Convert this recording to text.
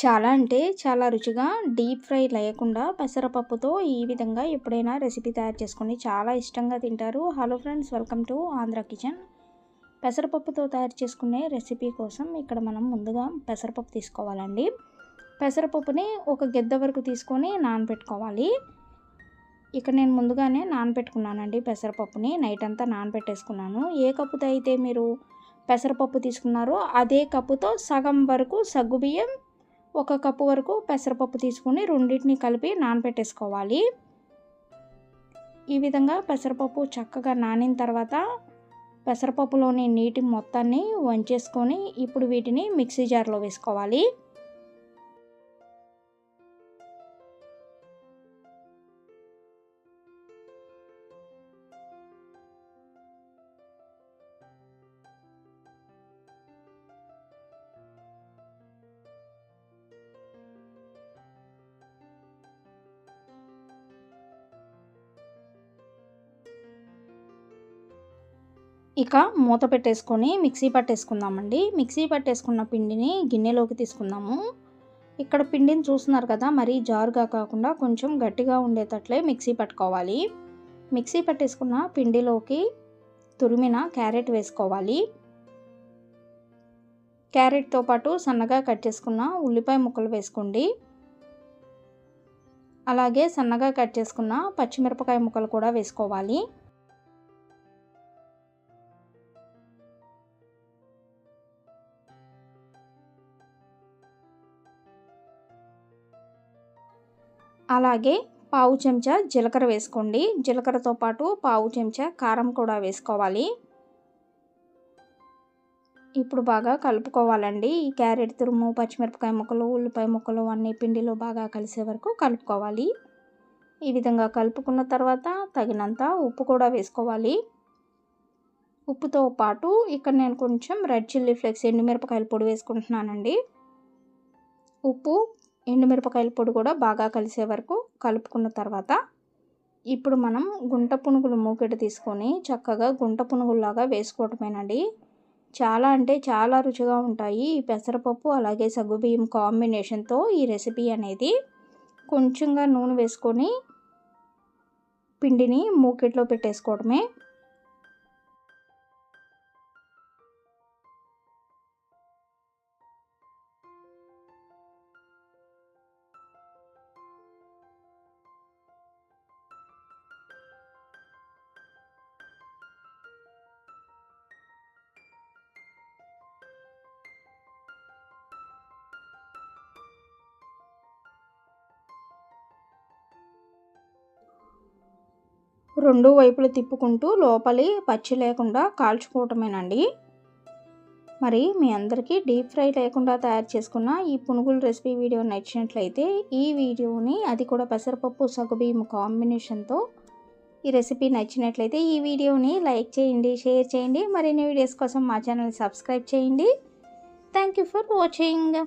చాలా అంటే చాలా రుచిగా డీప్ ఫ్రై లేకుండా పెసరపప్పుతో ఈ విధంగా ఎప్పుడైనా రెసిపీ తయారు చేసుకొని చాలా ఇష్టంగా తింటారు. Hello friends welcome to Andhra kitchen. పెసరపప్పుతో తయారు చేసుకునే రెసిపీ కోసం ఇక్కడ మనం ముందుగా పెసరపప్పు తీసుకోవాలండి. పెసరపప్పుని ఒక గెద్ద వరకు తీసుకొని నానబెట్టుకోవాలి. ఇక్కడ నేను ముందుగానే నానబెట్టుకున్నానండి పెసరపప్పుని. నైట్ అంతా నానబెట్టేసుకున్నాను. ఏ కప్పుతో అయితే మీరు పెసరపప్పు తీసుకున్నారో అదే కప్పుతో సగం వరకు సగ్గుబియ్యం ఒక కప్పు వరకు పెసరపప్పు తీసుకుని రెండింటిని కలిపి నానబెట్టేసుకోవాలి ఈ విధంగా పెసరపప్పు చక్కగా నానిన తర్వాత పెసరపప్పులోని నీటి మొత్తాన్ని వంచేసుకొని ఇప్పుడు వీటిని మిక్సీ జార్లో వేసుకోవాలి. ఇక మూత పెట్టేసుకొని మిక్సీ పట్టేసుకుందామండి. మిక్సీ పట్టేసుకున్న పిండిని గిన్నెలోకి తీసుకుందాము. ఇక్కడ పిండిని చూస్తున్నారు కదా మరీ జారుగా కాకుండా కొంచెం గట్టిగా ఉండేటట్లే మిక్సీ పట్టుకోవాలి. మిక్సీ పట్టేసుకున్న పిండిలోకి తురిమిన క్యారెట్ వేసుకోవాలి. క్యారెట్తో పాటు సన్నగా కట్ చేసుకున్న ఉల్లిపాయ ముక్కలు వేసుకోండి. అలాగే సన్నగా కట్ చేసుకున్న పచ్చిమిరపకాయ ముక్కలు కూడా వేసుకోవాలి. అలాగే పావు చెంచా జీలకర్ర వేసుకోండి. జీలకర్రతో పాటు పావు చెంచా కారం కూడా వేసుకోవాలి. ఇప్పుడు బాగా కలుపుకోవాలండి. ఈ క్యారెట్ తురుము పచ్చిమిరపకాయ ముక్కలు ఉల్లిపాయ ముక్కలు అన్ని పిండిలో బాగా కలిసే వరకు కలుపుకోవాలి. ఈ విధంగా కలుపుకున్న తర్వాత తగినంత ఉప్పు కూడా వేసుకోవాలి. ఉప్పుతో పాటు ఇక్కడ నేను కొంచెం రెడ్ చిల్లీ ఫ్లేక్స్ ఎండుమిరపకాయల పొడి వేసుకుంటున్నానండి. ఉప్పు ఎండుమిరపకాయల పొడి కూడా బాగా కలిసే వరకు కలుపుకున్న తర్వాత ఇప్పుడు మనం గుంట పునుగులు మూకెట తీసుకొని చక్కగా గుంట పునుగుల్లాగా వేసుకోవటమేనండి. చాలా అంటే చాలా రుచిగా ఉంటాయి. ఈ పెసరపప్పు అలాగే సగ్గుబియ్యం కాంబినేషన్తో ఈ రెసిపీ అనేది కొంచెంగా నూనె వేసుకొని పిండిని మూకెట్లో పెట్టేసుకోవడమే రెండు వైపులు తిప్పుకుంటూ లోపలి పచ్చి లేకుండా కాల్చుకోవటమేనండి. మరి మీ అందరికీ డీప్ ఫ్రై లేకుండా తయారు చేసుకున్న ఈ పునుగుల రెసిపీ వీడియో నచ్చినట్లయితే ఈ వీడియోని అది కూడా పెసరపప్పు సగుబీము కాంబినేషన్తో ఈ రెసిపీ నచ్చినట్లయితే ఈ వీడియోని లైక్ చేయండి షేర్ చేయండి. మరిన్ని వీడియోస్ కోసం మా ఛానల్ సబ్స్క్రైబ్ చేయండి. Thank you for watching.